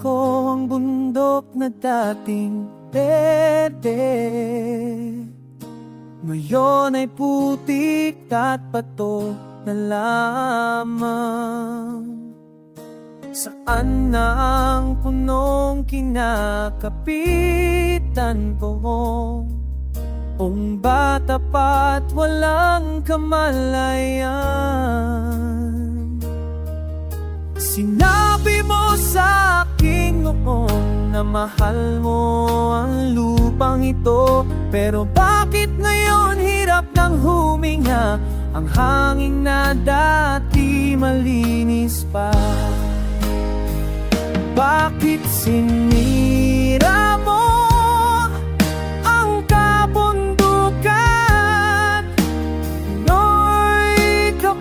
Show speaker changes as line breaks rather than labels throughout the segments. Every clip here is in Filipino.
ko ang bundok na dating pwede Ngayon ay putik at pato na lamang Saan na ang punong kinakapitan ko? Kung bata pa't walang kamalayan Sinabi mo sa na mahal mo ang lupang ito. Pero bakit ngayon hirap ng huminga? Ang hangin na dati malinis pa. Bakit sinira mo ang kabundukan? Noy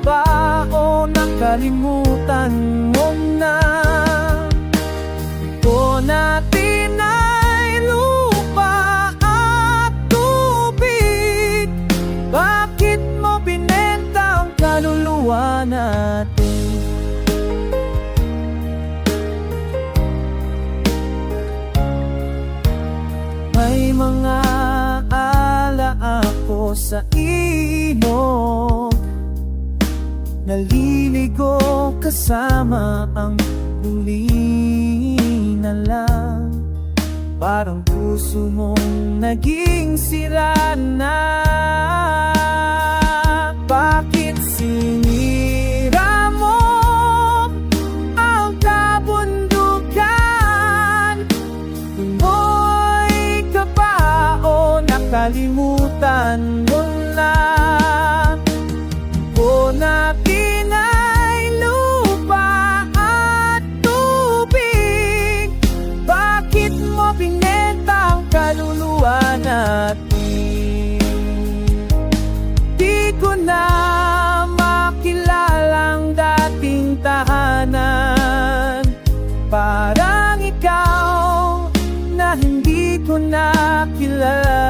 ba o nakalimutan ako sa iyo Naliligo kasama ang huli na lang Parang puso mong naging sira na o nakalimutan mo na? O natin ay lupa at tubig Bakit mo binenta ang kaluluwa natin? Di ko na makilalang dating tahanan Parang ko na kilala.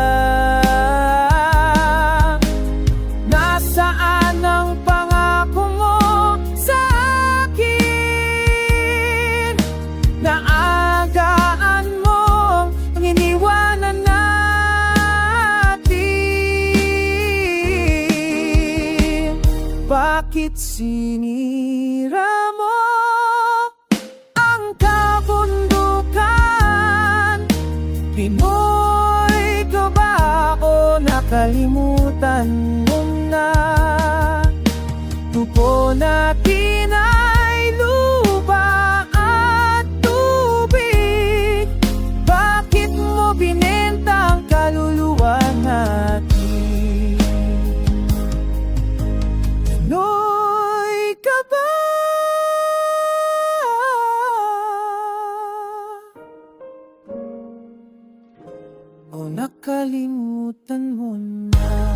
Nasaan ang pangako mo sa akin? Naagaan mo ang iniwanan natin. Bakit sinira mo Pinoy ka ba o nakalimutan mo na? Tupo natin O nakalimutan mo na.